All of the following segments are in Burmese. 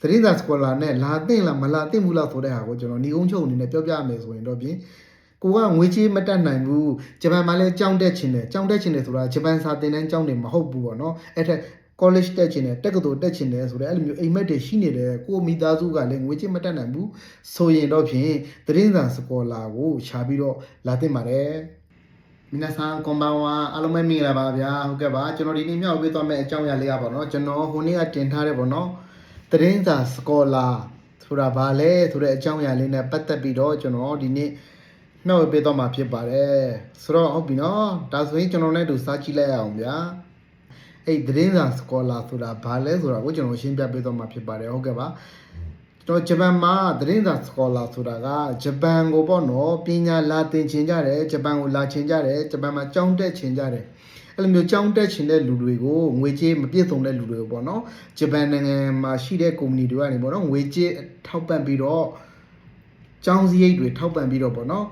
သတင်းစာစကောလာနဲ့လာသိမ့်လားမလာသိမ့်ဘူးလားဆိုတဲ့ဟာကိုကျွန်တော်ညီကုန်းချုပ်အနေနဲ့ပြောပြရမယ်ဆိုရင်တော့ဖြင့်ကိုကငွေချေးမတက်နိုင်ဘူးဂျပန်မှာလည်းကြောင်းတက်ချင်တယ်ကြောင်းတက်ချင်တယ်ဆိုတာဂျပန်စာသင်တန်းကြောင်းတွေမဟုတ်ဘူးပေါ့နော်အဲ့ထက် college တက်ချင်တယ်တက္ကသိုလ်တက်ချင်တယ်ဆိုတဲ့အဲ့လိုမျိုးအိမ်မက်တွေရှိနေတယ်ကိုမိသားစုကလည်းငွေချေးမတက်နိုင်ဘူးဆိုရင်တော့ဖြင့်သတင်းစာစကောလာကိုရှာပြီးတော့လာသိမ့်ပါတယ်မင်္ဂလာဆောင်ကွန်ဘာဝါအားလုံးပဲမင်္ဂလာပါဗျာဟုတ်ကဲ့ပါကျွန်တော်ဒီနေ့မြောက်ပေးသွားမယ့်အကြောင်းအရာလေးကပေါ့နော်ကျွန်တော်ဟိုနေ့ကတင်ထားတယ်ပေါ့နော် သတင်းစာစကောလာဆိုတာဘာလဲဆိုတဲ့အကြောင်းအရာလေးနဲ့ပတ်သက်ပြီးတော့ကျွန်တော်ဒီနေ့နှုတ်ပေးတော့မှာဖြစ်ပါတယ်ဆိုတော့ဟုတ်ပြီနော်ဒါဆိုရင်ကျွန်တော်လည်းတူစားကြည့်လိုက်ရအောင်ဗျာအဲ့သတင်းစာစကောလာဆိုတာဘာလဲဆိုတာကိုကျွန်တော်ရှင်းပြပေးတော့မှာဖြစ်ပါတယ်ဟုတ်ကဲ့ပါကျွန်တော်ဂျပန်မှာသတင်းစာစကောလာဆိုတာကဂျပန်ကိုပေါ့နော်ပညာလာသင်ချင်ကြတယ်ဂျပန်ကိုလာချင်ကြတယ်ဂျပန်မှာကျောင်းတက်ချင်ကြတယ် အဲ့လိုမျိုးကြောင်းတက်ချင်တဲ့လူတွေကိုငွေကြေးမပြည့်စုံတဲ့လူတွေကိုပေါ့နော်ဂျပန်နိုင်ငံမှာရှိတဲ့ကုမ္ပဏီတွေကနေပေါ့နော်ငွေကြေးထောက်ပံ့ပြီးတော့ကျောင်းစရိတ်တွေထောက်ပံ့ပြီးတော့ပေါ့နော်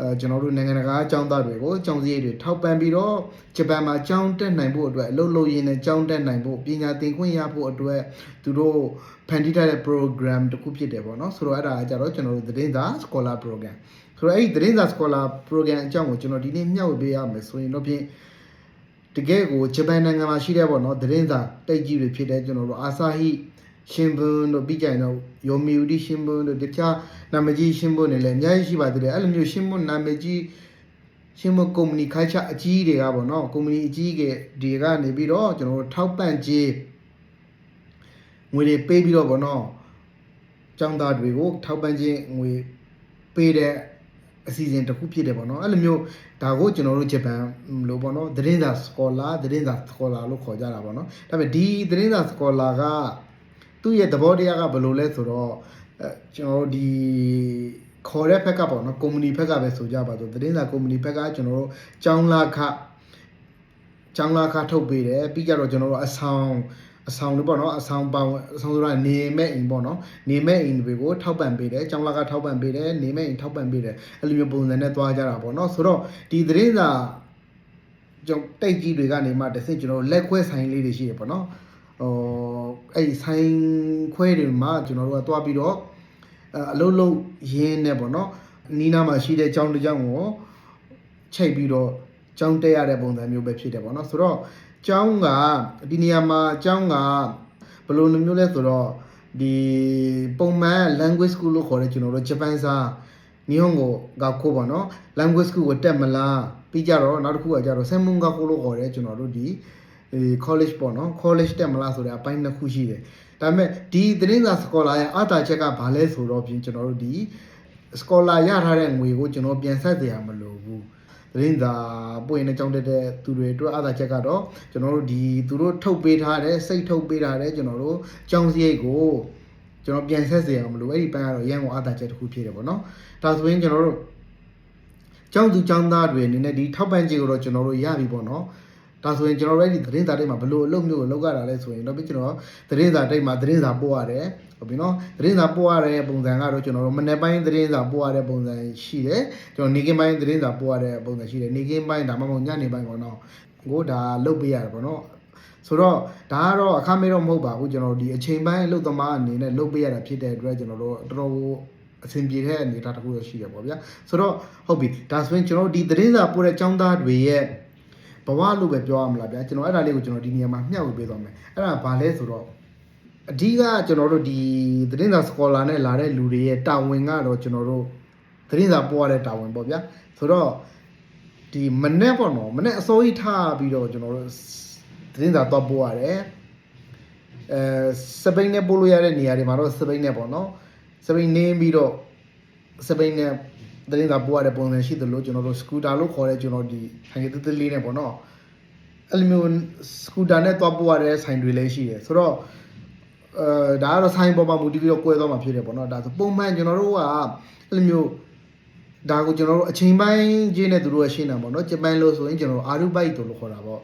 အဲကျွန်တော်တို့နိုင်ငံတကာကျောင်းသားတွေကိုကျောင်းစရိတ်တွေထောက်ပံ့ပြီးတော့ဂျပန်မှာကျောင်းတက်နိုင်ဖို့အတွက်အလုပ်လုပ်ရင်းနဲ့ကျောင်းတက်နိုင်ဖို့ပညာသင်ခွင့်ရဖို့အတွက်သူတို့ဖန်တီးထားတဲ့ program တစ်ခုဖြစ်တယ်ပေါ့နော်ဆိုတော့အဲ့ဒါကကြတော့ကျွန်တော်တို့သတင်းစာ scholar program ဆိုတော့အဲ့ဒီသတင်းစာ scholar program အကြောင်းကိုကျွန်တော်ဒီနေ့မျှဝေပေးရမယ်ဆိုရင်တော့ဖြင့် တကယ်ကိုဂျပန်နိုင်ငံမှာရှိတဲ့ပေါ့နော်သတင်းစာတိုက်ကြီးတွေဖြစ်တဲ့ကျွန်တော်တို့အာဆာဟိရှင်ဘွန်းတို့ပြီးကြရင်တော့ယိုမီယူဒီရှင်ဘွန်းတို့တခြားနာမည်ကြီးရှင်ဘွန်းတွေလည်းအများကြီးရှိပါသေးတယ်အဲ့လိုမျိုးရှင်ဘွန်းနာမည်ကြီးရှင်ဘွန်းကုမ္ပဏီခိုင်းချအကြီးတွေကပေါ့နော်ကုမ္ပဏီအကြီးကတွေကနေပြီးတော့ကျွန်တော်တို့ထောက်ပံ့ကြေးငွေတွေပေးပြီးတော့ပေါ့နော်ကျောင်းသားတွေကိုထောက်ပံ့ခြင်းငွေပေးတဲ့ အစီအစဉ်တစ်ခုဖြစ်တယ်ပေါ့နော်အဲ့လိုမျိုးဒါကိုကျွန်တော်တို့ဂျပန်လို့ပေါ့နော်သတင်းစာစကောလာသတင်းစာစကောလာလို့ခေါ်ကြတာပေါ့နော်ဒါပေမဲ့ဒီသတင်းစာစကောလာကသူ့ရဲ့သဘောတရားကဘယ်လိုလဲဆိုတော့အဲကျွန်တော်တို့ဒီခေါ်တဲ့ဘက်ကပေါ့နော်ကုမ္ပဏီဘက်ကပဲဆိုကြပါဆိုသတင်းစာကုမ္ပဏီဘက်ကကျွန်တော်တို့ကျောင်းလာခကျောင်းလာခထုတ်ပေးတယ်ပြီးကြတော့ကျွန်တော်တို့အဆောင် အဆောင်တွေပေါ့နော်အဆောင်ပေါင်းအဆောင်ဆိုတာနေမဲ့အိမ်ပေါ့နော်နေမဲ့အိမ်တွေကိုထောက်ပံ့ပေးတယ်ကျောင်းလာကထောက်ပံ့ပေးတယ်နေမဲ့အိမ်ထောက်ပံ့ပေးတယ်အဲ့လိုမျိုးပုံစံနဲ့သွားကြတာပေါ့နော်ဆိုတော့ဒီသတင်းစာကျွန်တော်တိတ်ကြီးတွေကနေမှတစ်ဆင့်ကျွန်တော်တို့လက်ခွဲဆိုင်လေးတွေရှိတယ်ပေါ့နော်ဟိုအဲ့ဒီဆိုင်ခွဲတွေမှာကျွန်တော်တို့ကသွားပြီးတော့အဲအလုံးလုံးရင်းနေပေါ့နော်နီးနားမှာရှိတဲ့ကျောင်းတစ်ကျောင်းကိုချိန်ပြီးတော့ကျောင်းတက်ရတဲ့ပုံစံမျိုးပဲဖြစ်တယ်ပေါ့နော်ဆိုတော့ ကျောင်းကဒီနေရာမှာကျောင်းကဘယ်လိုမျိုးလဲဆိုတော့ဒီပုံမှန် language school လို့ခေါ်တဲ့ကျွန်တော်တို့ဂျပန်စာနီဟွန်ကိုကခိုးပါနော် language school ကိုတက်မလားပြီးကြတော့နောက်တစ်ခုကကြတော့ဆမ်မွန်ကခိုးလို့ခေါ်တဲ့ကျွန်တော်တို့ဒီအဲ college ပေါ့နော် college တက်မလားဆိုတဲ့အပိုင်းနှစ်ခုရှိတယ်ဒါပေမဲ့ဒီသတင်းစာ scholar ရဲ့အတာချက်ကဘာလဲဆိုတော့ပြင်ကျွန်တော်တို့ဒီ scholar ရထားတဲ့ငွေကိုကျွန်တော်ပြန်ဆက်เสียရမလို့ သတင်းစာပွင့်နေကြောင်းတက်တဲ့သူတွေအတွက်အသာချက်ကတော့ကျွန်တော်တို့ဒီသူတို့ထုတ်ပေးထားတဲ့စိတ်ထုတ်ပေးထားတဲ့ကျွန်တော်တို့အကြောင်းစရိတ်ကိုကျွန်တော်ပြန်ဆက်စေအောင်မလို့အဲ့ဒီပန်းကတော့ရန်ကုန်အသာချက်တစ်ခုဖြစ်တယ်ပေါ့နော်ဒါဆိုရင်ကျွန်တော်တို့ကျောင်းသူကျောင်းသားတွေအနေနဲ့ဒီထောက်ပံ့ခြင်းကိုတော့ကျွန်တော်တို့ရပြီပေါ့နော် ဒါဆိုရင်ကျွန်တော်တို့ဒီသတင်းစာတိတ်မှာဘယ်လိုအလုပ်မျိုးကိုလုပ်ရတာလဲဆိုရင်တော့ပြီးကျွန်တော်သတင်းစာတိတ်မှာသတင်းစာပို့ရတယ်ဟုတ်ပြီနော်သတင်းစာပို့ရတဲ့ပုံစံကတော့ကျွန်တော်တို့မနေ့ပိုင်းသတင်းစာပို့ရတဲ့ပုံစံရှိတယ်ကျွန်တော်နေကင်းပိုင်းသတင်းစာပို့ရတဲ့ပုံစံရှိတယ်နေကင်းပိုင်းဒါမှမဟုတ်ညနေပိုင်းပေါ့နော်ကိုဒါလုပ်ပေးရတယ်ပေါ့နော်ဆိုတော့ဒါကတော့အခမဲ့တော့မဟုတ်ပါဘူးကျွန်တော်ဒီအချိန်ပိုင်းအလုပ်သမားအနေနဲ့လုပ်ပေးရတာဖြစ်တဲ့အတွက်ကျွန်တော်တို့တော်တော်အဆင်ပြေတဲ့အနေအထားတစ်ခုရရှိတယ်ပေါ့ဗျာဆိုတော့ဟုတ်ပြီဒါဆိုရင်ကျွန်တော်တို့ဒီသတင်းစာပို့တဲ့ចောင်းသားတွေရဲ့ ဘဝလို့ပဲပြောရမလားဗျာကျွန်တော်အဲ့ဒါလေးကိုကျွန်တော်ဒီနေရာမှာမျှဝေပေးသွားမယ်အဲ့ဒါဘာလဲဆိုတော့အဓိကကျွန်တော်တို့ဒီသတင်းစာစကောလာနဲ့လာတဲ့လူတွေရဲ့တာဝန်ကတော့ကျွန်တော်တို့သတင်းစာပို့ရတဲ့တာဝန်ပေါ့ဗျာဆိုတော့ဒီမနေ့ပေါ့နော်မနေ့အစိုးရထားပြီးတော့ကျွန်တော်တို့သတင်းစာတော့ပို့ရတယ်အဲစပိန်နဲ့ပို့လို့ရတဲ့နေရာတွေမှာတော့စပိန်နဲ့ပေါ့နော်စပိန်နင်းပြီးတော့စပိန်နဲ့ သတင်းစာပို့ရတဲ့ပုံစံရှိသလိုကျွန်တော်တို့စကူတာလို့ခေါ်တဲ့ကျွန်တော်ဒီဆိုင်ကတတလေးနဲ့ပေါ့နော်အဲ့လိုမျိုးစကူတာနဲ့တော့ပို့ရတဲ့ဆိုင်တွေလည်းရှိတယ်ဆိုတော့အဲဒါကတော့ဆိုင်ပေါ်မှာမူတည်ပြီးတော့꿰သွားမှာဖြစ်တယ်ပေါ့နော်ဒါဆိုပုံမှန်ကျွန်တော်တို့ကအဲ့လိုမျိုးဒါကိုကျွန်တော်တို့အချိန်ပိုင်းချင်းနဲ့သူတို့ရရှင်းတာပေါ့နော်ဂျပန်လို့ဆိုရင်ကျွန်တော်တို့အာရုဘိုက်တို့လို့ခေါ်တာပေါ့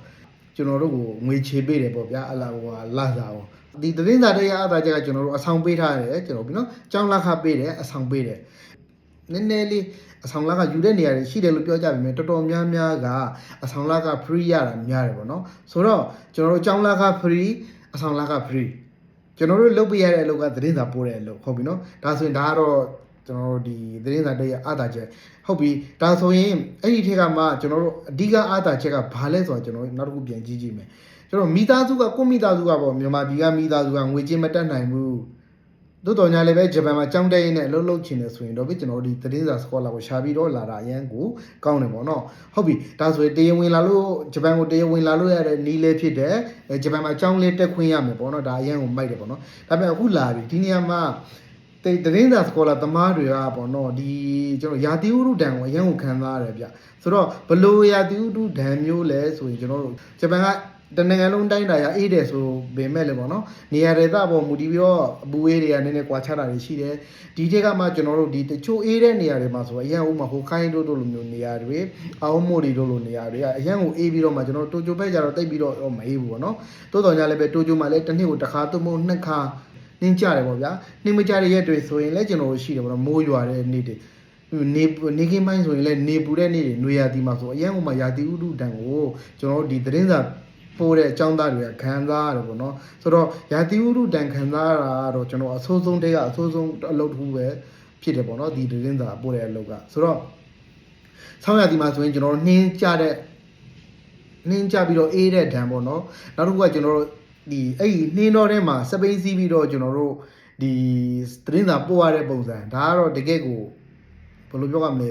ကျွန်တော်တို့ကိုငွေချေပေးတယ်ပေါ့ဗျာအလားဟိုဟာလာစားပေါ့ဒီသတင်းစာတရားအသားချက်ကကျွန်တော်တို့အဆောင်ပေးထားတယ်ကျွန်တော်ပြီးနော်ကျောင်းလက်ခပေးတယ်အဆောင်ပေးတယ် နည်းနည်းလေးအဆောင်လက်ကယူတဲ့နေရာတွေရှိတယ်လို့ပြောကြပြီမယ်တော်တော်များများကအဆောင်လက်က free ရတာများတယ်ပေါ့နော်ဆိုတော့ကျွန်တော်တို့ကျောင်းလက်က free အဆောင်လက်က free ကျွန်တော်တို့လုပ်ပြရတဲ့အလုပ်ကသတင်းစာပို့တဲ့အလုပ်ဟုတ်ပြီနော်ဒါဆိုရင်ဒါကတော့ကျွန်တော်တို့ဒီသတင်းစာတက်ရအားသာချက်ဟုတ်ပြီဒါဆိုရင်အဲ့ဒီထက်ကမှကျွန်တော်တို့အဓိကအားသာချက်ကဘာလဲဆိုတော့ကျွန်တော်တို့နောက်တစ်ခုပြန်ကြည့်ကြည့်မယ်ကျွန်တော်မိသားစုကကိုယ့်မိသားစုကပေါ့မြန်မာပြည်ကမိသားစုကငွေကြေးမတက်နိုင်ဘူး တို့တော်ညာလည်းပဲဂျပန်မှာကြောင်းတက်ရင်းနဲ့အလုပ်လုပ်ချင်တယ်ဆိုရင်တော့ပြီကျွန်တော်တို့ဒီသတင်းစာစကောလာကိုရှာပြီးတော့လာတာအရန်ကိုကောင်းတယ်ပေါ့နော်ဟုတ်ပြီဒါဆိုရင်တရားဝင်လာလို့ဂျပန်ကိုတရားဝင်လာလို့ရတဲ့နီးလေးဖြစ်တယ်အဲဂျပန်မှာကြောင်းလေးတက်ခွင့်ရမယ်ပေါ့နော်ဒါအရန်ကိုမိုက်တယ်ပေါ့နော်ဒါပေမဲ့အခုလာပြီဒီနေရာမှာတေသတင်းစာစကောလာသမားတွေကပေါ့နော်ဒီကျွန်တော်ယာတိဥရုဒံကိုအရန်ကိုခံစားရတယ်ဗျဆိုတော့ဘလို့ယာတိဥရုဒံမျိုးလဲဆိုရင်ကျွန်တော်တို့ဂျပန်က တနိုင်ငံလုံးတိုင်းတာရအေးတယ်ဆိုပေမဲ့လည်းပေါ့နော်နေရာဒေသပေါ်မူတည်ပြီးတော့အပူအေးတွေကနည်းနည်းကွာခြားတာတွေရှိတယ်ဒီထက်ကမှကျွန်တော်တို့ဒီတချို့အေးတဲ့နေရာတွေမှာဆိုအရင်ဥမာဟိုခိုင်းတို့တို့လိုမျိုးနေရာတွေအောင်းမို့တွေတို့လိုနေရာတွေကအရင်ကိုအေးပြီးတော့မှကျွန်တော်တို့တိုကျိုဘက်ကျတော့တိတ်ပြီးတော့မအေးဘူးပေါ့နော်တိုးတော်ကြလည်းပဲတိုကျိုမှာလည်းတစ်နှစ်ကိုတစ်ခါသို့မဟုတ်နှစ်ခါနှင်းကြတယ်ပေါ့ဗျာနှင်းမကြတဲ့ရက်တွေဆိုရင်လည်းကျွန်တော်တို့ရှိတယ်ပေါ့နော်မိုးရွာတဲ့နေ့တွေနေနေကင်းပိုင်းဆိုရင်လည်းနေပူတဲ့နေ့တွေနွေရာသီမှာဆိုအရင်ကမှရာသီဥတုတန်ကိုကျွန်တော်တို့ဒီသတင်းစာ ပို့တဲ့အကြောင်းသားတွေကခံစားရတယ်ပေါ့နော်ဆိုတော့ရာသီဥတုတန်ခံစားရတာကတော့ကျွန်တော်အဆိုးဆုံးတည်းကအဆိုးဆုံးအလုပ်တစ်ခုပဲဖြစ်တယ်ပေါ့နော်ဒီသတင်းစာပို့တဲ့အလုပ်ကဆိုတော့ဆောင်းရာသီမှာဆိုရင်ကျွန်တော်တို့နှင်းကြတဲ့နှင်းကြပြီးတော့အေးတဲ့ဒဏ်ပေါ့နော်နောက်တစ်ခုကကျွန်တော်တို့ဒီအဲ့ဒီနှင်းတော်ထဲမှာစပိန်စီးပြီးတော့ကျွန်တော်တို့ဒီသတင်းစာပို့ရတဲ့ပုံစံဒါကတော့တကယ့်ကိုဘယ်လိုပြောရမလဲ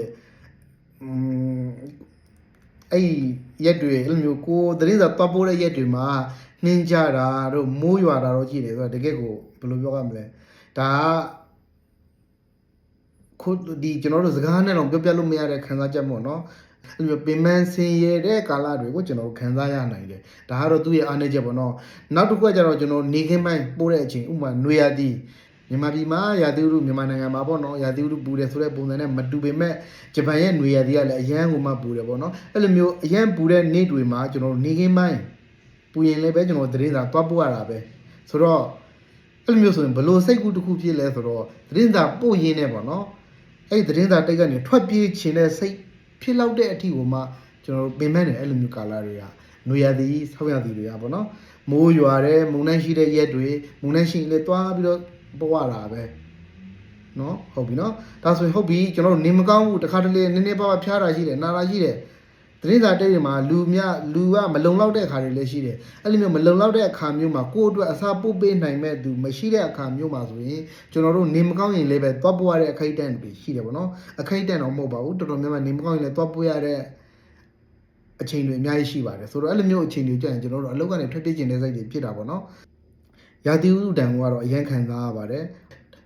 อืมအဲ့ဒီ ရက်တွေအဲ့လိုမျိုးကိုသတင်းစာပတ်ပိုးတဲ့ရက်တွေမှာနှင်းကြတာတို့မိုးရွာတာတော့ကြည့်တယ်ဆိုတော့တကယ်ကိုဘယ်လိုပြောရမလဲဒါကခုဒီကျွန်တော်တို့စကားနဲ့တော့ပြောပြလို့မရတဲ့ခံစားချက်ပေါ့နော်အဲ့လိုပင်မဆင်ရတဲ့ကာလတွေကိုကျွန်တော်တို့ခံစားရနိုင်တယ်ဒါကတော့သူ့ရဲ့အားနည်းချက်ပေါ့နော်နောက်တစ်ခုကကျတော့ကျွန်တော်နေခင်းပိုင်းပို့တဲ့အချိန်ဥပမာနွေရာသီ မြန်မာပြည်မှာရာသီဥတုမြန်မာနိုင်ငံမှာပေါ့နော်ရာသီဥတုပူတယ်ဆိုတဲ့ပုံစံနဲ့မတူပေမဲ့ဂျပန်ရဲ့နွေရာသီကလည်းအရန်ကိုမှပူတယ်ပေါ့နော်အဲ့လိုမျိုးအရန်ပူတဲ့နေ့တွေမှာကျွန်တော်တို့နေခင်းပိုင်းပူရင်လည်းပဲကျွန်တော်သတင်းစာသွားပို့ရတာပဲဆိုတော့အဲ့လိုမျိုးဆိုရင်ဘလို့စိတ်ကူးတစ်ခုဖြစ်လဲဆိုတော့သတင်းစာပို့ရင်းနဲ့ပေါ့နော်အဲ့ဒီသတင်းစာတိတ်ကနေထွက်ပြေးခြင်းတဲ့စိတ်ဖြစ်လောက်တဲ့အထိကိုမှကျွန်တော်တို့ပင်မဲ့တယ်အဲ့လိုမျိုးကာလတွေကနွေရာသီဆောက်ရာသီတွေကပေါ့နော်မိုးရွာတဲ့မုန်တိုင်းရှိတဲ့ရက်တွေမုန်တိုင်းရှိရင်လည်းသွားပြီးတော့ ပို့ရတာပဲနော်ဟုတ်ပြီနော်ဒါဆိုရင်ဟုတ်ပြီကျွန်တော်တို့နေမကောင်းဘူးတခါတလေနည်းနည်းပါးပါးဖျားတာရှိတယ်နာတာရှိတယ်သတင်းစာတိတ်တွေမှာလူမြလူကမလုံလောက်တဲ့အခါတွေလည်းရှိတယ်အဲ့လိုမျိုးမလုံလောက်တဲ့အခါမျိုးမှာကိုယ့်အတွက်အစာပို့ပေးနိုင်မဲ့သူမရှိတဲ့အခါမျိုးမှာဆိုရင်ကျွန်တော်တို့နေမကောင်းရင်လည်းပဲသွားပို့ရတဲ့အခိုက်အတန့်တွေရှိတယ်ဗောနော်အခိုက်အတန့်တော့မဟုတ်ပါဘူးတော်တော်များများနေမကောင်းရင်လည်းသွားပို့ရတဲ့အချိန်တွေအများကြီးရှိပါတယ်ဆိုတော့အဲ့လိုမျိုးအချိန်တွေကြာရင်ကျွန်တော်တို့အလုပ်ကနေထွက်ပြေးကျင်တဲ့စိတ်တွေဖြစ်တာဗောနော် ရာသီဥတုတန်ကတော့အရင်ခံစားရပါတယ်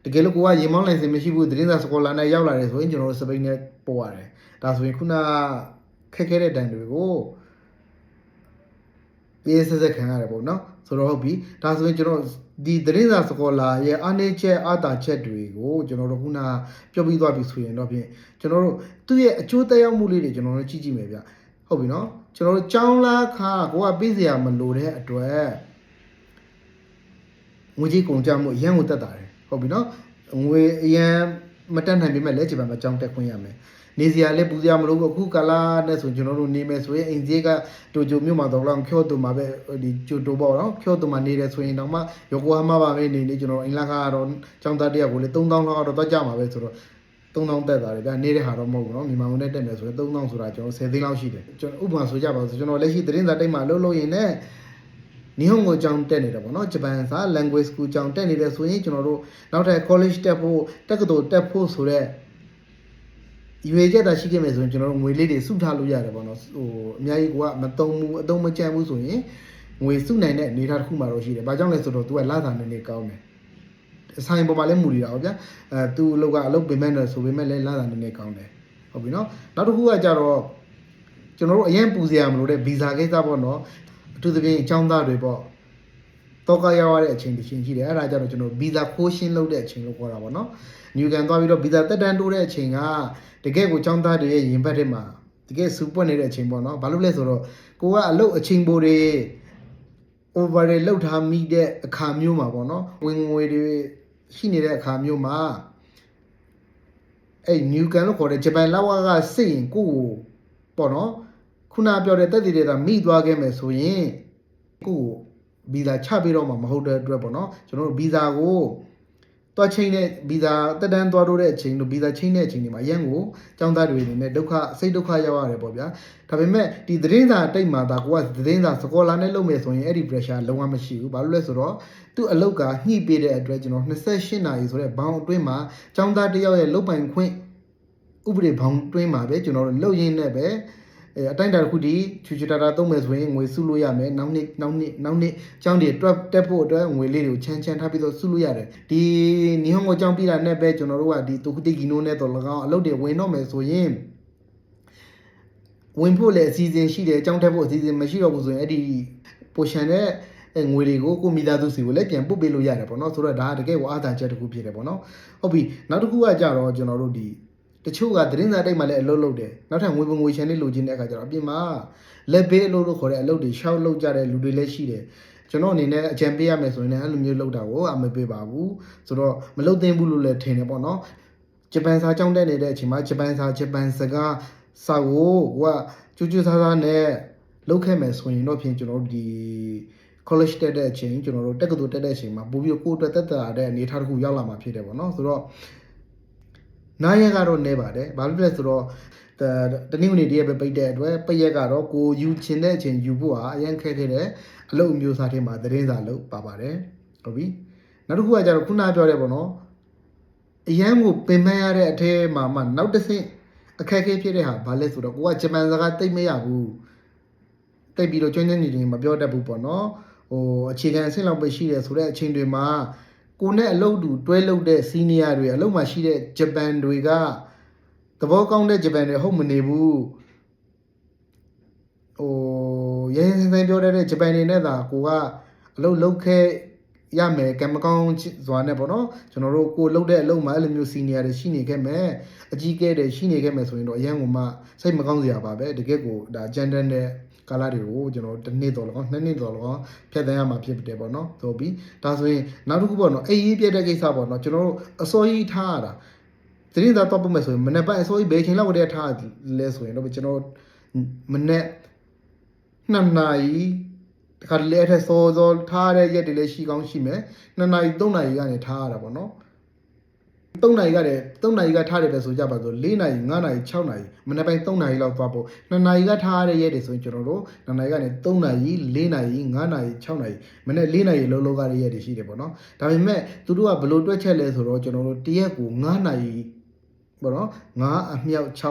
တကယ်လို့ကိုကရေမောင်းလိုင်စင်မရှိဘူးသတင်းစာစကောလာနဲ့ရောက်လာတယ်ဆိုရင်ကျွန်တော်တို့စပိန်နဲ့ပို့ရတယ်ဒါဆိုရင်ခုနခက်ခဲတဲ့တန်တွေကိုရေးဆက်ဆက်ခံရတယ်ပေါ့နော်ဆိုတော့ဟုတ်ပြီဒါဆိုရင်ကျွန်တော်ဒီသတင်းစာစကောလာရဲ့အားနေချက်အားတာချက်တွေကိုကျွန်တော်တို့ခုနပြောပြီးသွားပြီဆိုရင်တော့ဖြင့်ကျွန်တော်တို့သူ့ရဲ့အကျိုးသက်ရောက်မှုလေးတွေကျွန်တော်တို့ကြည့်ကြည့်မယ်ဗျဟုတ်ပြီနော်ကျွန်တော်တို့ចောင်းလာခါကိုကပေးစရာမလိုတဲ့အတွက် ငွေကြီးကုန်ကြမှုအရန်ကိုတက်တာတယ်ဟုတ်ပြီနော်ငွေအရန်မတက်နိုင်ပေမဲ့လည်းဂျပန်မှာចောင်းတက်ခွင့်ရမယ်နေစရာလည်းပူစရာမလိုဘူးအခုကာလာနဲ့ဆိုကျွန်တော်တို့နေမယ်ဆိုရင်အိမ်ကြီးကတိုကျိုမြို့မှာတော့လောက်ဖြောတူမှာပဲဒီကျိုတိုပေါ့နော်ဖြောတူမှာနေတယ်ဆိုရင်တော့မှယိုကိုဟာမာပါပဲနေနေကျွန်တော်အင်လာကတော့ចောင်းသားတယောက်ကိုလေ3000လောက်တော့တော့ကြမှာပဲဆိုတော့3000တက်တာလေဗျနေတဲ့ဟာတော့မဟုတ်ဘူးเนาะမြန်မာငွေနဲ့တက်မယ်ဆိုရင်3000ဆိုတာကျွန်တော်10သိန်းလောက်ရှိတယ်ကျွန်တော်ဥပမာဆိုကြပါဆိုကျွန်တော်လက်ရှိသတင်းစာတိတ်မှာလှုပ်လို့ရင်လည်း နီဟွန်ကိုကြောင်းတက်နေတယ်ပေါ့နော်ဂျပန်စာ language school ကြောင်းတက်နေတယ်ဆိုရင်ကျွန်တော်တို့နောက်ထပ် college တက်ဖို့တက္ကသိုလ်တက်ဖို့ဆိုတော့ရွေချက်တာရှိခဲ့မယ်ဆိုရင်ကျွန်တော်တို့ငွေလေးတွေစုထားလို့ရတယ်ပေါ့နော်ဟိုအများကြီးကမတုံဘူးအတုံးမကြမ်းဘူးဆိုရင်ငွေစုနိုင်တဲ့အနေအထားတစ်ခုမှတော့ရှိတယ်။ဘာကြောင့်လဲဆိုတော့ तू ကလာတာနေနေကောင်းတယ်။အဆိုင်ပေါ်မှာလည်းမူရတာဟုတ်ဗျာ။အဲ तू အလုပ်ကအလုပ်ပင်မဲ့တယ်ဆိုပေမဲ့လည်းလာတာနေနေကောင်းတယ်။ဟုတ်ပြီနော်။နောက်တစ်ခုကကြတော့ကျွန်တော်တို့အရင်ပူစရာမလိုတဲ့ဗီဇာကိစ္စပေါ့နော်။ အထူးသဖြင့်အကြောင်းသားတွေပေါ့။တော့ကရောက်ရတဲ့အချိန်တစ်ချိန်ရှိတယ်။အဲ့ဒါကြတော့ကျွန်တော်ဗီဇာခိုးရှင်းလုပ်တဲ့အချိန်လို့ခေါ်တာပေါ့နော်။ new ကန်သွားပြီးတော့ဗီဇာတက်တန်းတိုးတဲ့အချိန်ကတကယ်ကိုចောင်းသားတွေရဲ့ရင်ဘတ်ထဲမှာတကယ်စူပွက်နေတဲ့အချိန်ပေါ့နော်။ဘာလို့လဲဆိုတော့ကိုကအလုပ်အချိန်ပိုတွေ over တွေလောက်ထားမိတဲ့အခါမျိုးမှာပေါ့နော်ဝင်ငွေတွေရှိနေတဲ့အခါမျိုးမှာအဲ့ new ကန်လို့ခေါ်တဲ့ဂျပန်လောက်ဝကစစ်ရင်ကိုကိုပေါ့နော် ခုနပြောတဲ့တက်တည်တဲ့ကမိသွားခဲ့မယ်ဆိုရင်ကိုကိုဗီဇာချပေးတော့မှာမဟုတ်တဲ့အတွက်ပေါ့နော်ကျွန်တော်တို့ဗီဇာကိုတွားချင်းတဲ့ဗီဇာတက်တန်းသွားတော့တဲ့အချိန်တို့ဗီဇာချင်းတဲ့အချိန်တွေမှာအရင်ကိုចောင်းသားတွေအနေနဲ့ဒုက္ခစိတ်ဒုက္ခရောက်ရတယ်ပေါ့ဗျာဒါပေမဲ့ဒီသတင်းစာတိတ်မှာဒါကိုကသတင်းစာစကောလာနဲ့လုပ်မယ်ဆိုရင်အဲ့ဒီ pressure လုံးဝမရှိဘူးဘာလို့လဲဆိုတော့သူ့အလုတ်ကညှိပေးတဲ့အတွက်ကျွန်တော်28နာရီဆိုတဲ့ဘောင်အတွင်းမှာចောင်းသားတစ်ယောက်ရဲ့လုတ်ပိုင်ခွင့်ဥပဒေဘောင်တွင်းမှာပဲကျွန်တော်တို့လုတ်ရင်းနဲ့ပဲ အဲအတိုင်းအတာတစ်ခုဒီချူချူတာတာသုံးမယ်ဆိုရင်ငွေစုလို့ရမယ်နောက်နှစ်နောက်နှစ်နောက်နှစ်ကျောင်းတွေတွက်တက်ဖို့အတွက်ငွေလေးတွေကိုချမ်းချမ်းထားပြီးတော့စုလို့ရတယ်ဒီညီဟောင်းကိုကျောင်းပြတာနဲ့ပဲကျွန်တော်တို့ကဒီတူခုတိကီနိုနဲ့တော့၎င်းအလုပ်တွေဝင်တော့မယ်ဆိုရင်ဝင်ဖို့လည်းအစီအစဉ်ရှိတယ်ကျောင်းတက်ဖို့အစီအစဉ်မရှိတော့ဘူးဆိုရင်အဲ့ဒီ portion နဲ့အဲငွေတွေကိုကိုမိသားစုစီကိုလည်းပြန်ပုတ်ပေးလို့ရတယ်ပေါ့နော်ဆိုတော့ဒါကတကယ်ကိုအားသာချက်တစ်ခုဖြစ်တယ်ပေါ့နော်ဟုတ်ပြီနောက်တစ်ခုကကြတော့ကျွန်တော်တို့ဒီ တချို့ကသတင်းစာတိုက်မှာလည်းအလုပ်လုပ်တယ်နောက်ထပ်ငွေပုံငွေချန်လေးလိုချင်တဲ့အခါကျတော့အပြင်မှာလက်ဘေးအလုပ်လို့ခေါ်တဲ့အလုပ်တွေရှောက်လုပ်ကြတဲ့လူတွေလည်းရှိတယ်ကျွန်တော်အနေနဲ့အကြံပေးရမယ်ဆိုရင်လည်းအဲ့လိုမျိုးလုပ်တာကိုအမပေးပါဘူးဆိုတော့မလုပ်သင့်ဘူးလို့လည်းထင်တယ်ပေါ့နော်ဂျပန်စာကြောင်းတက်နေတဲ့အချိန်မှာဂျပန်စာဂျပန်စကားစာကိုဟိုကကျူးကျူးဆားဆားနဲ့လုပ်ခဲ့မယ်ဆိုရင်တော့ဖြင့်ကျွန်တော်တို့ဒီ college တက်တဲ့အချိန်ကျွန်တော်တို့တက္ကသိုလ်တက်တဲ့အချိန်မှာပို့ပြီးကိုယ့်အတွက်တက်တာတဲ့အနေအထားတစ်ခုရောက်လာမှာဖြစ်တယ်ပေါ့နော်ဆိုတော့ နားရက်ကတော့နေပါတယ်ဘာလို့လဲဆိုတော့တနင်္ဂနွေတည်းပဲပိတ်တဲ့အတွက်ပိတ်ရက်ကတော့ကိုယူချင်တဲ့အချိန်ယူဖို့ဟာအရင်ခက်ခဲ့တဲ့အလုပ်အမျိုးအစားတွေမှာသတင်းစာလုပ်ပါပါတယ်ဟုတ်ပြီနောက်တစ်ခုကကျတော့ခုနပြောတဲ့ပေါ့နော်အရန်ကိုပင်ပန်းရတဲ့အထဲမှာမှနောက်တစ်ဆင့်အခက်အခဲဖြစ်တဲ့ဟာဘာလဲဆိုတော့ကိုကဂျပန်စကားတိတ်မရဘူးတိတ်ပြီးတော့ကျွမ်းကျွမ်းကျင်ကျင်မပြောတတ်ဘူးပေါ့နော်ဟိုအခြေခံအဆင့်လောက်ပဲရှိတယ်ဆိုတဲ့အချိန်တွေမှာ ကိုနဲ့အလုပ်တူတွဲလုပ်တဲ့စီနီယာတွေအလုပ်မှာရှိတဲ့ဂျပန်တွေကသဘောကောင်းတဲ့ဂျပန်တွေဟုတ်မနေဘူးဟိုရင်းစင်းစင်းပြောတတ်တဲ့ဂျပန်တွေနဲ့သာကိုကအလုပ်လုပ်ခဲ့ရမယ်ကံမကောင်းစွာနဲ့ပေါ့နော်ကျွန်တော်တို့ကိုလုပ်တဲ့အလုပ်မှာအဲ့လိုမျိုးစီနီယာတွေရှိနေခဲ့မယ်အကြီးကဲတွေရှိနေခဲ့မယ်ဆိုရင်တော့အရန်ကမှစိတ်မကောင်းစရာပါပဲတကယ်ကိုဒါဂျန်တန်တဲ့ ကာလာတွေကိုကျွန်တော်တစ်နှစ်တော်လောနှစ်နှစ်တော်လောဖြတ်သန်းရမှာဖြစ်တယ်ပေါ့နော်ဆိုပြီးဒါဆိုရင်နောက်တစ်ခုပေါ့နော်အေးရေးပြတဲ့ကိစ္စပေါ့နော်ကျွန်တော်တို့အစိုးရထားရတာသတိသားတော့ပုံမဲ့ဆိုရင်မနေ့ပိုင်းအစိုးရဘယ်ချိန်လောက်တည်းထားလဲဆိုရင်တော့ကျွန်တော်မနေ့နှစ်နာရီတခါတလေအထက်စောစောထားတဲ့ရက်တွေလည်းရှိကောင်းရှိမယ်နှစ်နာရီသုံးနာရီကနေထားရတာပေါ့နော် 3နာရီကတည်း3နာရီကထားတယ်ပဲဆိုကြပါစို့4နာရီ5နာရီ6နာရီမနေ့ပိုင်း3နာရီလောက်သွားဖို့2နာရီကထားရတဲ့ရက်တွေဆိုရင်ကျွန်တော်တို့2နာရီကနေ3နာရီ4နာရီ5နာရီ6နာရီမနေ့4နာရီလုံးလုံးကတဲ့ရက်တွေရှိတယ်ပေါ့နော်ဒါပေမဲ့သူတို့ကဘယ်လိုတွက်ချက်လဲဆိုတော့ကျွန်တော်တို့တရက်ကို9နာရီပေါ့နော်9အမြောက်6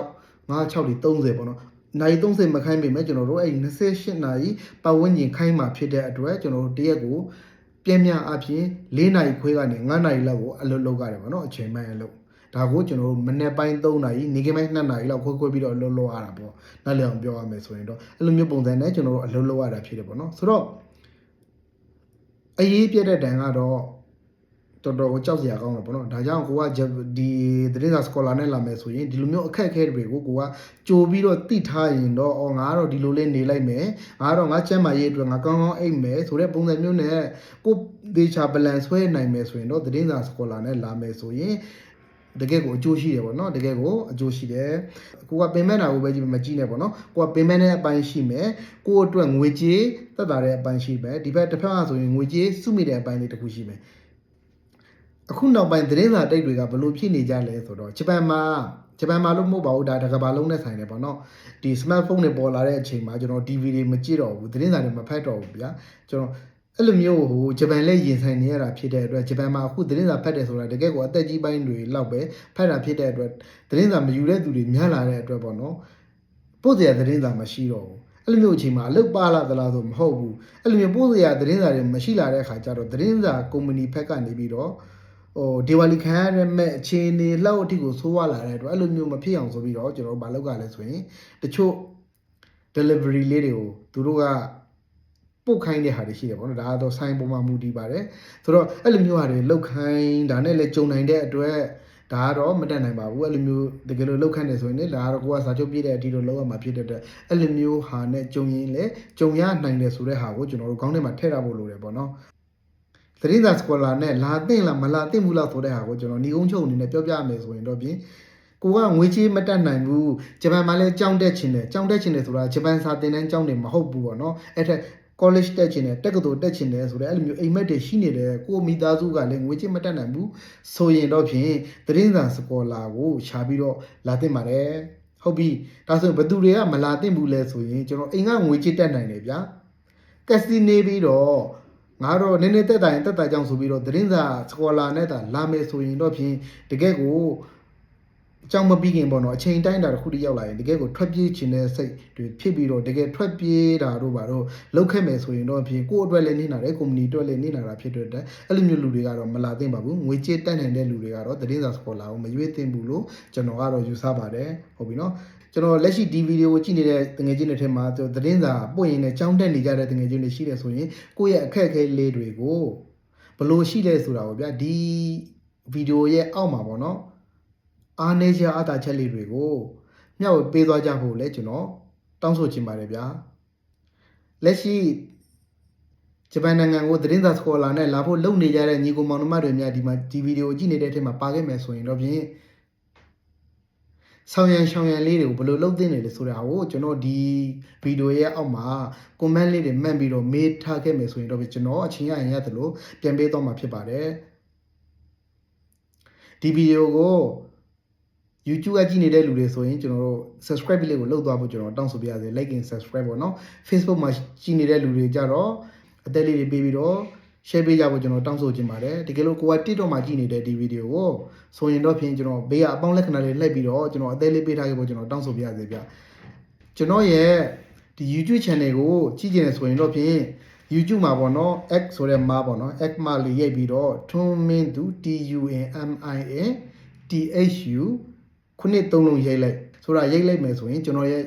9 6ဒီ30ပေါ့နော်နိုင်30မခိုင်းပေမဲ့ကျွန်တော်တို့အဲ့28နာရီပတ်ဝန်းကျင်ခိုင်းမှာဖြစ်တဲ့အတွက်ကျွန်တော်တို့တရက်ကို ပြင်းပြအပြင်၄နာရီခွဲကနေ9နာရီလောက်ကိုအလုပ်လုပ်ရတယ်ပေါ့နော်အချိန်ပိုင်းအလုပ်ဒါကိုကျွန်တော်တို့မနေ့ပိုင်း3နာရီနေ့ကပိုင်း2နာရီလောက်ခွဲခွဲပြီးတော့အလုပ်လုပ်ရတာပေါ့နောက်လည်းအောင်ပြောရမယ်ဆိုရင်တော့အဲ့လိုမျိုးပုံစံနဲ့ကျွန်တော်တို့အလုပ်လုပ်ရတာဖြစ်တယ်ပေါ့နော်ဆိုတော့အရေးပြတဲ့တန်ကတော့ တော်တော်ကိုကြောက်စရာကောင်းတယ်ပေါ့နော်ဒါကြောင့်ကိုကဒီသတင်းစာစကောလာနဲ့လာမယ်ဆိုရင်ဒီလိုမျိုးအခက်အခဲတွေကိုကိုကကြိုပြီးတော့တိထားရင်တော့အော်ငါကတော့ဒီလိုလေးနေလိုက်မယ်ငါကတော့ငါချမ်းမာရေးအတွက်ငါကောင်းကောင်းအိပ်မယ်ဆိုတဲ့ပုံစံမျိုးနဲ့ကိုဒေချာဘလန်ဆွဲနိုင်မယ်ဆိုရင်တော့သတင်းစာစကောလာနဲ့လာမယ်ဆိုရင်တကယ်ကိုအကျိုးရှိတယ်ပေါ့နော်တကယ်ကိုအကျိုးရှိတယ်ကိုကပင်မဲ့တာကိုပဲကြည့်မကြည့်နဲ့ပေါ့နော်ကိုကပင်မဲ့တဲ့အပိုင်းရှိမယ်ကိုအတွက်ငွေကြေးတက်တာတဲ့အပိုင်းရှိမယ်ဒီဘက်တစ်ဖက်ကဆိုရင်ငွေကြေးစုမိတဲ့အပိုင်းလေးတစ်ခုရှိမယ် အခုနောက်ပိုင်းသတင်းစာတိတ်တွေကဘယ်လိုဖြစ်နေကြလဲဆိုတော့ဂျပန်မှာဂျပန်မှာလို့မဟုတ်ပါဘူးဒါတကဘာလုံးနဲ့ဆိုင်တယ်ပေါ့နော်ဒီ smartphone တွေပေါ်လာတဲ့အချိန်မှာကျွန်တော် TV တွေမကြည့်တော့ဘူးသတင်းစာတွေမဖတ်တော့ဘူးဗျာကျွန်တော်အဲ့လိုမျိုးဟိုဂျပန်လည်းရင်ဆိုင်နေရတာဖြစ်တဲ့အတွက်ဂျပန်မှာအခုသတင်းစာဖတ်တယ်ဆိုတာတကယ်ကိုအသက်ကြီးပိုင်းတွေလောက်ပဲဖတ်တာဖြစ်တဲ့အတွက်သတင်းစာမယူတဲ့သူတွေများလာတဲ့အတွက်ပေါ့နော်ပို့စရာသတင်းစာမရှိတော့ဘူးအဲ့လိုမျိုးအချိန်မှာအလုပ်ပါလာသလားဆိုမဟုတ်ဘူးအဲ့လိုမျိုးပို့စရာသတင်းစာတွေမရှိလာတဲ့အခါကျတော့သတင်းစာကုမ္ပဏီဘက်ကနေပြီးတော့ ဟိုဒီဝါလီခံရတဲ့မဲ့အခြေအနေလောက်အထိကိုဆိုးဝါလာတဲ့အတွက်အဲ့လိုမျိုးမဖြစ်အောင်ဆိုပြီးတော့ကျွန်တော်တို့မလုပ်ကြလဲဆိုရင်တချို့ delivery လေးတွေကိုသူတို့ကပုတ်ခိုင်းတဲ့ဟာတွေရှိတယ်ပေါ့နော်ဒါကတော့ဆိုင်ပေါ်မှာမူတည်ပါတယ်ဆိုတော့အဲ့လိုမျိုးဟာတွေလောက်ခိုင်းဒါနဲ့လည်းကြုံနိုင်တဲ့အတွက်ဒါကတော့မတက်နိုင်ပါဘူးအဲ့လိုမျိုးတကယ်လို့လောက်ခိုင်းနေဆိုရင်လေဒါကတော့ကိုကစာချုပ်ပြည့်တဲ့အထိတော့လောက်ရမှာဖြစ်တဲ့အတွက်အဲ့လိုမျိုးဟာနဲ့ကြုံရင်လည်းကြုံရနိုင်တယ်ဆိုတဲ့ဟာကိုကျွန်တော်တို့ခေါင်းထဲမှာထည့်ထားဖို့လိုတယ်ပေါ့နော် သတင်းစာစကောလာနဲ့လာသိမ့်လားမလာသိမ့်ဘူးလားဆိုတဲ့ဟာကိုကျွန်တော်ညီကုန်းချုပ်အနေနဲ့ပြောပြမယ်ဆိုရင်တော့ပြင်ကိုကငွေချေးမတက်နိုင်ဘူးဂျပန်မှာလည်းကြောင်းတက်ချင်တယ်ကြောင်းတက်ချင်တယ်ဆိုတာဂျပန်စာသင်တန်းကြောင်းတွေမဟုတ်ဘူးပေါ့နော်အဲ့ထက် college တက်ချင်တယ်တက္ကသိုလ်တက်ချင်တယ်ဆိုတော့အဲ့လိုမျိုးအိမ်မက်တွေရှိနေတယ်ကိုမိသားစုကလည်းငွေချင်းမတက်နိုင်ဘူးဆိုရင်တော့ဖြင့်သတင်းစာစကောလာကိုရှာပြီးတော့လာတင်ပါတယ်ဟုတ်ပြီဒါဆိုရင်ဘယ်သူတွေကမလာတင်ဘူးလဲဆိုရင်ကျွန်တော်အိမ်ကငွေချင်းတက်နိုင်တယ်ဗျာကက်စီနေပြီးတော့ ငါတော့နည်းနည်းတက်တိုင်တက်တိုင်ကြောင့်ဆိုပြီးတော့သတင်းစာစကောလာနဲ့တာလာမယ်ဆိုရင်တော့ဖြင့်တကယ်ကိုအကြောင်းမပြီးခင်ပေါ့နော်အချိန်တိုင်းတာတစ်ခုတည်းရောက်လာရင်တကယ်ကိုထွက်ပြေးခြင်းတဲ့စိတ်တွေဖြစ်ပြီးတော့တကယ်ထွက်ပြေးတာတို့ပါတော့လောက်ခဲ့မယ်ဆိုရင်တော့ဖြင့်ကိုယ့်အတွက်လည်းနေနာတယ်ကုမ္ပဏီအတွက်လည်းနေနာတာဖြစ်တဲ့အတွက်အဲ့လိုမျိုးလူတွေကတော့မလာသင့်ပါဘူးငွေကြေးတက်နိုင်တဲ့လူတွေကတော့သတင်းစာစကောလာကိုမရွေးသင့်ဘူးလို့ကျွန်တော်ကတော့ယူဆပါတယ်ဟုတ်ပြီနော် ကျွန်တော်လက်ရှိဒီဗီဒီယိုကိုကြည့်နေတဲ့တငယ်ချင်းတွေထဲမှာကျွန်တော်သတင်းစာပွင့်ရင်လည်းကြောင်းတက်နေကြတဲ့တငယ်ချင်းတွေရှိတယ်ဆိုရင်ကိုယ့်ရဲ့အခက်အခဲလေးတွေကိုဘယ်လိုရှိလဲဆိုတာကိုဗျာဒီဗီဒီယိုရဲ့အောက်မှာပေါ့နော်အားနေကြအတာချက်လေးတွေကိုမျှဝေပေးသွားကြဖို့လဲကျွန်တော်တောင်းဆိုချင်ပါတယ်ဗျာလက်ရှိဂျပန်နိုင်ငံကိုသတင်းစာစကောလာနဲ့လာဖို့လုပ်နေကြတဲ့ညီကိုမောင်နှမတွေများဒီမှာဒီဗီဒီယိုကြည့်နေတဲ့အထက်မှာပါခဲ့မယ်ဆိုရင်တော့ဖြင့် ဆောင်ရန်ရှောင်ရန်လေးတွေကိုဘယ်လိုလုပ်သင့်တယ်လဲဆိုတာကိုကျွန်တော်ဒီဗီဒီယိုရဲ့အောက်မှာ comment လေးတွေမှတ်ပြီးတော့မေးထားခဲ့မယ်ဆိုရင်တော့ဖြင့်ကျွန်တော်အချိန်ရရင်ရတယ်လို့ပြန်ပေးသွားမှာဖြစ်ပါတယ်ဒီဗီဒီယိုကို YouTube ကကြည့်နေတဲ့လူတွေဆိုရင်ကျွန်တော်တို့ subscribe လေးကိုလုပ်သွားဖို့ကျွန်တော်တောင်းဆိုပြရစေ like and subscribe ပေါ့နော် Facebook မှာကြည့်နေတဲ့လူတွေကြတော့အသက်လေးတွေပေးပြီးတော့ share ပေးကြဖို့ကျွန်တော်တောင်းဆိုချင်ပါတယ်တကယ်လို့ကိုက TikTok မှာကြည့်နေတဲ့ဒီဗီဒီယိုကိုဆိုရင်တော့ဖြင့်ကျွန်တော်ဘေးကအပေါင်းလက္ခဏာလေးလှည့်ပြီးတော့ကျွန်တော်အသက်လေးပေးထားခဲ့ဖို့ကျွန်တော်တောင်းဆိုပြရစေဗျကျွန်တော်ရဲ့ဒီ YouTube channel ကိုကြည့်ကြတယ်ဆိုရင်တော့ဖြင့် YouTube မှာပေါ့နော် X ဆိုတဲ့မားပေါ့နော် X မားလေးရိုက်ပြီးတော့ထွန်းမင်းသူ T U N M I N T H U ခုနှစ်သုံးလုံးရိုက်လိုက်ဆိုတာရိုက်လိုက်မယ်ဆိုရင်ကျွန်တော်ရဲ့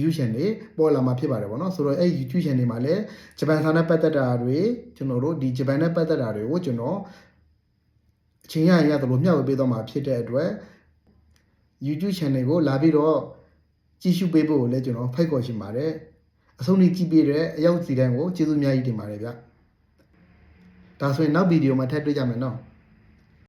YouTube channel ပေါ်လာမှာဖြစ်ပါတယ်ဗောနော်ဆိုတော့အဲ့ YouTube channel မှာလည်းဂျပန်စာနဲ့ပတ်သက်တာတွေကျွန်တော်တို့ဒီဂျပန်နဲ့ပတ်သက်တာတွေကိုကျွန်တော်အချိန်ရရင်ရတယ်လို့မျှဝေပေးတော့မှာဖြစ်တဲ့အတွက် YouTube channel ကိုလာပြီးတော့ကြည့်ရှုပေးဖို့ကိုလည်းကျွန်တော်ဖိတ်ခေါ်ချင်ပါတယ်အဆုံးထိကြည့်ပေးတဲ့အရောက်စီတိုင်းကိုကျေးဇူးအများကြီးတင်ပါတယ်ဗျဒါဆိုရင်နောက်ဗီဒီယိုမှာထပ်တွေ့ကြမယ်နော်